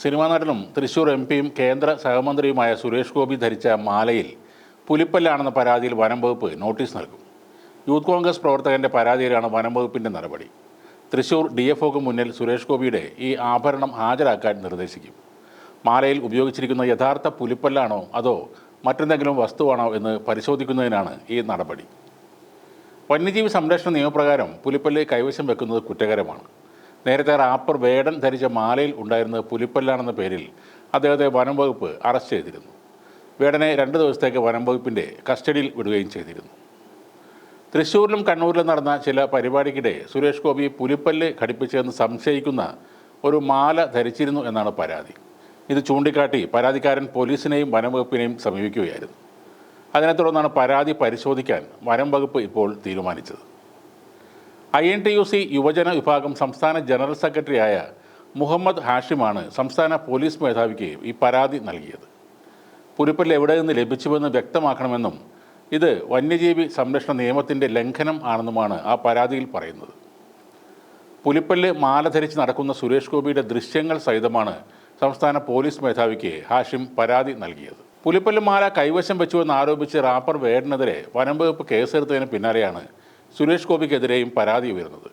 Cinema നടനും Thrissur M പിയും കേന്ദ്ര സഹമന്ത്രിയുമായ സുരേഷ് ഗോപി ധരിച്ച മാലയിൽ പുലിപ്പല്ലാണെന്ന പരാതിയിൽ വനം വകുപ്പ് നോട്ടീസ് നൽകും. യൂത്ത് കോൺഗ്രസ് പ്രവർത്തകന്റെ പരാതിയിലാണ് വനം വകുപ്പിന്റെ നടപടി. തൃശൂർ ഡി എഫ് ഒക്ക് മുന്നിൽ സുരേഷ് ഗോപിയുടെ ഈ ആഭരണം ഹാജരാക്കാൻ നിർദ്ദേശിക്കും. മാലയിൽ ഉപയോഗിച്ചിരിക്കുന്ന യഥാർത്ഥ പുലിപ്പല്ലാണോ അതോ മറ്റെന്തെങ്കിലും വസ്തുവാണോ എന്ന് പരിശോധിക്കുന്നതിനാണ് ഈ നടപടി. വന്യജീവി സംരക്ഷണ നിയമപ്രകാരം പുലിപ്പല്ല് കൈവശം വെക്കുന്നത് കുറ്റകരമാണ്. നേരത്തെ റാപ്പർ വേടൻ ധരിച്ച മാലയിൽ ഉണ്ടായിരുന്നത് പുലിപ്പല്ലാണെന്ന പേരിൽ അദ്ദേഹത്തെ വനം വകുപ്പ് അറസ്റ്റ് ചെയ്തിരുന്നു. വേടനെ രണ്ട് ദിവസത്തേക്ക് വനം വകുപ്പിന്റെ കസ്റ്റഡിയിൽ വിടുകയും ചെയ്തിരുന്നു. തൃശ്ശൂരിലും കണ്ണൂരിലും നടന്ന ചില പരിപാടിക്കിടെ സുരേഷ് ഗോപി പുലിപ്പല്ല് ഘടിപ്പിച്ചതെന്ന് സംശയിക്കുന്ന ഒരു മാല ധരിച്ചിരുന്നു എന്നാണ് പരാതി. ഇത് ചൂണ്ടിക്കാട്ടി പരാതിക്കാരൻ പോലീസിനെയും വനം വകുപ്പിനെയും സമീപിക്കുകയായിരുന്നു. അതിനെ തുടർന്നാണ് പരാതി പരിശോധിക്കാൻ വനം വകുപ്പ് ഇപ്പോൾ തീരുമാനിച്ചത്. I N T U C യുവജന വിഭാഗം സംസ്ഥാന ജനറൽ സെക്രട്ടറിയായ മുഹമ്മദ് ഹാഷിമാണ് സംസ്ഥാന പോലീസ് മേധാവിക്ക് ഈ പരാതി നൽകിയത്. പുലിപ്പല്ല് എവിടെ നിന്ന് ലഭിച്ചുവെന്ന് വ്യക്തമാക്കണമെന്നും ഇത് വന്യജീവി സംരക്ഷണ നിയമത്തിന്റെ ലംഘനം ആണെന്നുമാണ് ആ പരാതിയിൽ പറയുന്നത്. പുലിപ്പല്ല് മാല ധരിച്ച് നടക്കുന്ന സുരേഷ് ഗോപിയുടെ ദൃശ്യങ്ങൾ സഹിതമാണ് സംസ്ഥാന പോലീസ് മേധാവിക്ക് ഹാഷിം പരാതി നൽകിയത്. പുലിപ്പല്ല് മാല കൈവശം വെച്ചുവെന്ന് ആരോപിച്ച് റാപ്പർ വേടിനെതിരെ വനംവകുപ്പ് കേസെടുത്തതിന് പിന്നാലെയാണ് സുരേഷ് ഗോപിക്കെതിരെയും പരാതി ഉയർന്നത്.